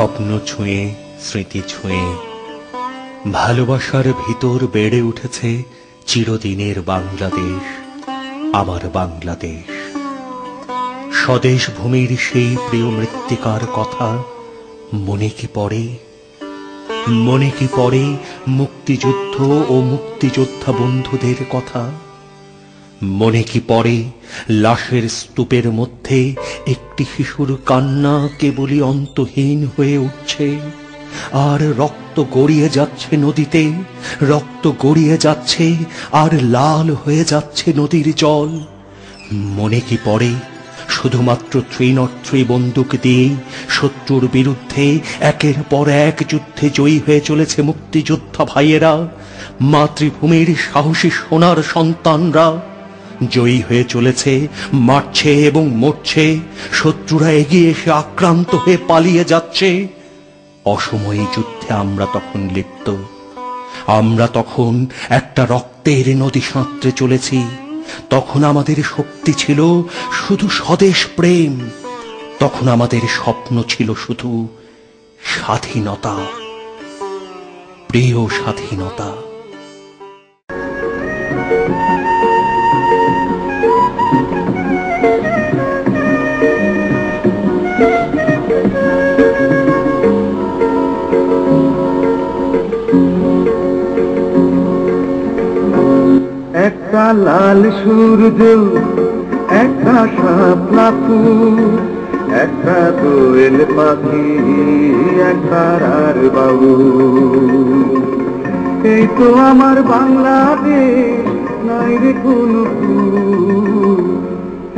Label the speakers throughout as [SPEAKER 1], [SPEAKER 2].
[SPEAKER 1] স্বপ্ন ছুঁয়ে, স্মৃতি ছুঁয়ে, ভালোবাসার ভিতর বেড়ে উঠেছে চিরদিনের বাংলাদেশ, আমার বাংলাদেশ। স্বদেশ ভূমির সেই প্রিয় মৃত্তিকার কথা মনে কি পড়ে? মনে কি পড়ে মুক্তিযুদ্ধ ও মুক্তিযোদ্ধা বন্ধুদের কথা? মনে কি পড়ে? লাশের স্তূপের মধ্যে একটি শিশুর কান্না কেবলই অন্তহীন হয়ে উঠছে। আর রক্ত গড়িয়ে যাচ্ছে নদীতে, রক্ত গড়িয়ে যাচ্ছে আর লাল হয়ে যাচ্ছে নদীর জল। মনে কি পড়ে? শুধুমাত্র থ্রি নট বন্দুক দিয়েই শত্রুর বিরুদ্ধে একের পর এক যুদ্ধে জয়ী হয়ে চলেছে মুক্তিযোদ্ধা ভাইয়েরা, মাতৃভূমির সাহসী সোনার সন্তানরা। জয়ী হয়ে চলেছে, মারছে এবং মরছে। শত্রুরা এগিয়ে এসে আক্রান্ত হয়ে পালিয়ে যাচ্ছে। অসময়ী যুদ্ধে আমরা তখন লিপ্ত। আমরা তখন একটা রক্তের নদী সাঁতরে চলেছি। তখন আমাদের শক্তি ছিল শুধু স্বদেশ প্রেম। তখন আমাদের স্বপ্ন ছিল শুধু স্বাধীনতা। প্রিয় স্বাধীনতা।
[SPEAKER 2] লাল সূর্য, একটা শাপলা ফুল, একটা দোয়েল পাখি, একটা আর বাবু এই তো আমার বাংলাদেশ, নাই রে কোন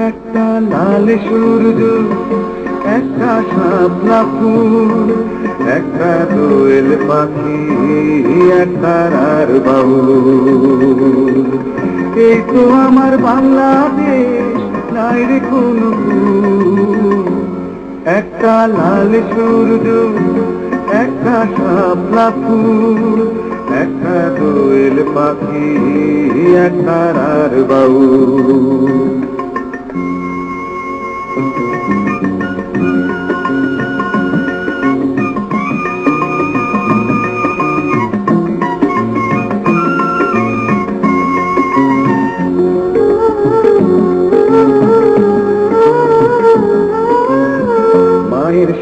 [SPEAKER 2] একটা লাল সূর্য, একটা শাপলা ফুল, একটা দোয়েল পাখি, একটা আর বাবু এই তো আমার বাংলাদেশ? নাই রে কোন একটা লাল সূর্য, একটা শাপলা ফুল, একটা দোয়েল পাখি, একটা আর বাবু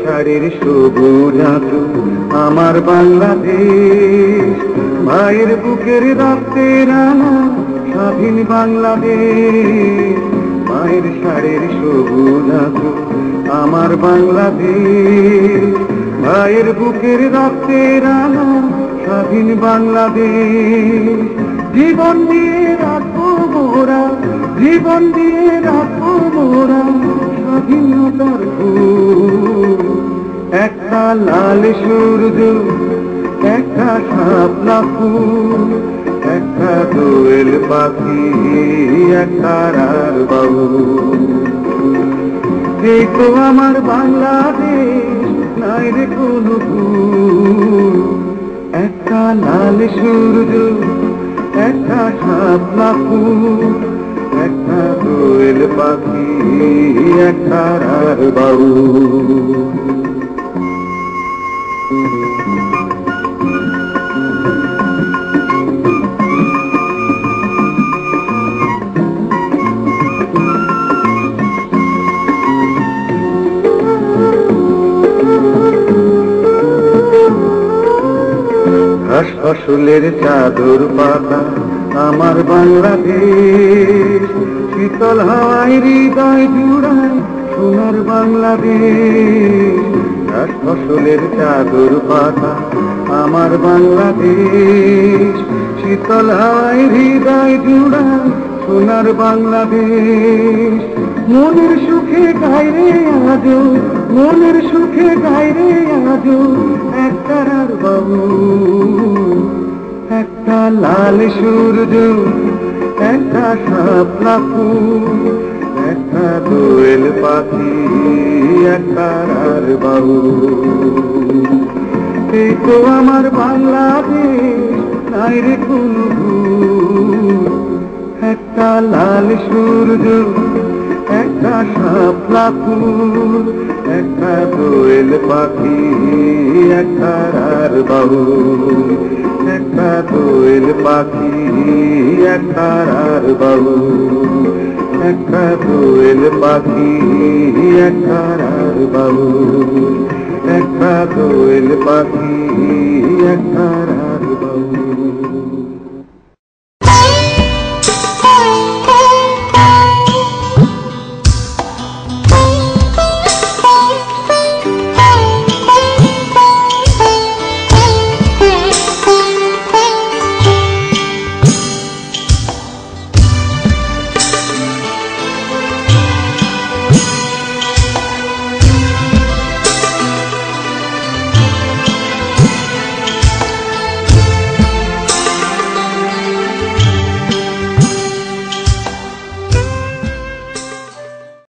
[SPEAKER 2] শাড়ির সবুজ আঁচল, আমার বাংলাদেশ। মায়ের বুকের রক্তের রানা স্বাধীন বাংলাদেশ। মায়ের শাড়ির সবুজ আঁচল, আমার বাংলাদেশ। মায়ের বুকের রক্তের আনা স্বাধীন বাংলাদেশ। জীবন দিয়ে রাখব মোরা, জীবন দিয়ে রাখব মোরা স্বাধীনতার একটা লাল সূর্য, একটা শাপলা ফুল, একটা দোয়েল পাখি, একটা আর বাবু এই তো আমার বাংলাদেশ, নাই রে কোনো একটা লাল সূর্য, একটা শাপলা ফুল, একটা দোয়েল পাখি, একটা আর বাবু ফসলের চাদর পাতা আমার বাংলাদেশ। শীতল হাওয়ায় হৃদয় জুড়ায় সোনার বাংলাদেশ। ঘাস ফসলের চাদর পাতা। আমার বাংলাদেশ, শীতল হাওয়ায় হৃদয় জুড়ায় সোনার বাংলাদেশ। মনের সুখে গাইরে আজো, মনের সুখে গাইরে আজো একটা আর বাবু, একটা লাল সূর্য, একটা শাপলা ফুল, একটা দোয়েল পাখি। একটা আর বাবু এই তো আমার বাংলাদেশ, নাই রে কোনো একটা লাল সূর্য, একটা শাপলা ফুল, একটা দোয়েল পাখি, একটা আর বাবু একটা দোয়েল পাখি, একটা আর বাবু একটা দোয়েল পাখি একটা রার বাবু একটা দোয়েল পাখি একটা